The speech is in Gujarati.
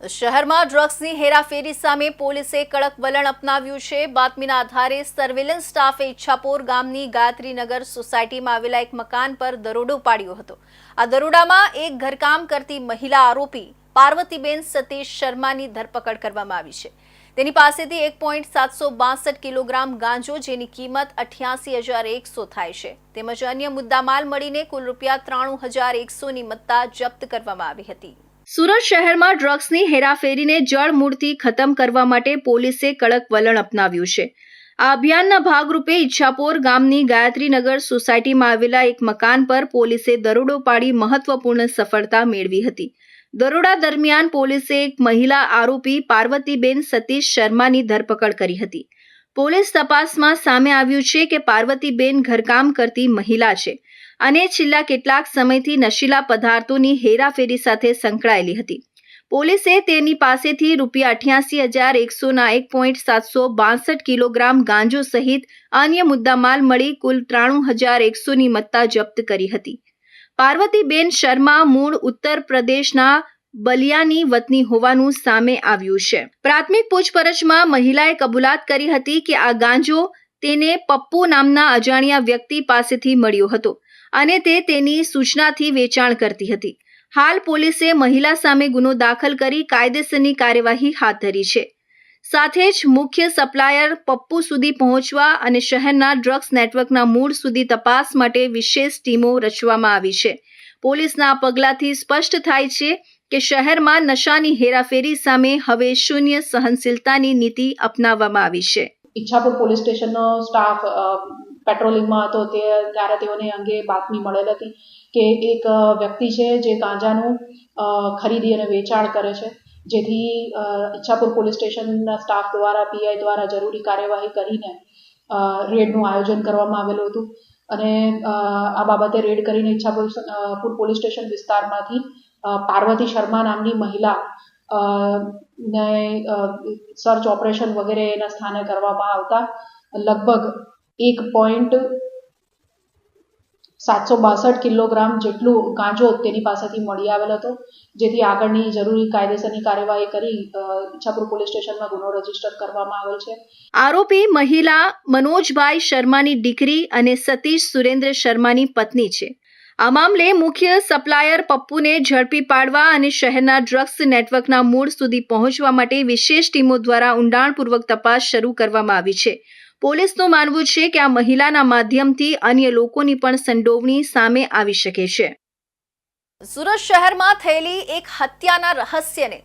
શહેરમાં ડ્રગ્સની હેરાફેરી સામે પોલીસે કડક વલણ અપનાવ્યું છે. બાતમીના આધારે સર્વેલન્સ સ્ટાફે ઈચ્છાપોર ગામની ગાયત્રીનગર સોસાયટીમાં આવેલા એક મકાન પર દરોડો પાડ્યો હતો. આ દરોડામાં એક ઘરકામ કરતી મહિલા આરોપી પાર્વતીબેન સતીશ શર્માની ધરપકડ કરવામાં આવી છે. તેની પાસેથી એક પોઈન્ટ સાતસો બાસઠ કિલોગ્રામ ગાંજો જેની કિંમત અઠ્યાસી હજાર એકસો થાય છે. તેમજ અન્ય મુદ્દામાલ મળીને કુલ રૂપિયા ત્રાણું હજાર એકસોની મત્તા જપ્ત કરવામાં આવી હતી. સુરત શહેરમાં ડ્રગ્સની હેરાફેરીને જળ મૂળથી ખતમ કરવા માટે પોલીસે કડક વલણ અપનાવ્યું છે. આ અભિયાનના ભાગરૂપે ઈચ્છાપોર ગામની ગાયત્રીનગર સોસાયટીમાં આવેલા એક મકાન પર પોલીસે દરોડો પાડી મહત્વપૂર્ણ સફળતા મેળવી હતી. દરોડા દરમિયાન પોલીસે એક મહિલા આરોપી પાર્વતીબેન સતીશ શર્માની ધરપકડ કરી હતી. પોલીસ તપાસમાં સામે આવ્યું છે કે પાર્વતીબેન ઘરકામ કરતી મહિલા છે. અને છેલ્લા કેટલાક સમયથી નશીલા પદાર્થોની હેરાફેરી સાથે સંકળાયેલી હતી. પોલીસે તેની પાસેથી રૂપિયા અઠ્યાસી હજાર એકસોના એક પોઈન્ટ સાતસો બાસઠ કિલોગ્રામ ગાંજો સહિત અન્ય મુદ્દામાલ મળી કુલ ત્રાણું હજાર એકસોની મત્તા જપ્ત કરી હતી. પાર્વતીબેન શર્મા મૂળ ઉત્તર પ્રદેશના બલિયાની વતની હોવાનું સામે આવ્યું છે. પ્રાથમિક પૂછપરછમાં મહિલાએ કબૂલાત કરી હતી કે આ ગાંજો તેને પપ્પુ નામના અજાણ્યા વ્યક્તિ પાસેથી મળ્યો હતો. અને તે તેની સૂચનાથી વેચાણ કરતી હતી. હાલ પોલીસે મહિલા સામે ગુનો દાખલ કરી કાયદેસરની કાર્યવાહી હાથ ધરી છે. સાથે જ મુખ્ય સપ્લાયર પપ્પુ સુધી પહોંચવા અને શહેરના ડ્રગ્સ નેટવર્કના મૂળ સુધી તપાસ માટે વિશેષ ટીમો રચવામાં આવી છે. પોલીસના પગલાથી સ્પષ્ટ થાય છે કે શહેરમાં નશાની હેરાફેરી સામે હવે શૂન્ય સહનશીલતાની નીતિ અપનાવવામાં આવી છે. ઈચ્છાપુર પોલીસ સ્ટેશનનો સ્ટાફ પેટ્રોલિંગમાં હતો તે ત્યારે તેઓને અંગે બાતમી મળેલ હતી કે એક વ્યક્તિ છે જે ગાંજાનું ખરીદી અને વેચાણ કરે છે, જેથી ઈચ્છાપુર પોલીસ સ્ટેશનના સ્ટાફ દ્વારા, પીઆઈ દ્વારા જરૂરી કાર્યવાહી કરીને રેડનું આયોજન કરવામાં આવેલું હતું અને આ બાબતે રેડ કરીને ઈચ્છાપુર પોલીસ સ્ટેશન વિસ્તારમાંથી પાર્વતી શર્મા નામની મહિલા ને સર્ચ ઓપરેશન વગેરે એના સ્થાને કરવામાં આવતા લગભગ એક પોઈન્ટ સાતસો બાસઠ કિલોગ્રામ જેટલું ગાંજો તેની પાસેથી મળી આવેલ હતો. જેથી આગળની જરૂરી કાયદેસરની કાર્યવાહી કરી ઈચ્છાપુર પોલીસ સ્ટેશનમાં ગુનો રજિસ્ટર કરવામાં આવેલ છે. આરોપી મહિલા મનોજભાઈ શર્માની દીકરી અને સતીશ સુરેન્દ્ર શર્માની પત્ની છે. આ મામલે મુખ્ય સપ્લાયર પપ્પુને ઝડપી પાડવા અને શહેરના ડ્રગ્સ નેટવર્કના મૂળ સુધી પહોંચવા માટે વિશેષ ટીમો દ્વારા ઊંડાણપૂર્વક તપાસ શરૂ કરવામાં આવી છે. પોલીસનું માનવું છે કે આ મહિલાના માધ્યમથી અન્ય લોકોની પણ સંડોવણી સામે આવી શકે છે. સુરત શહેરમાં થયેલી એક હત્યાના રહસ્યને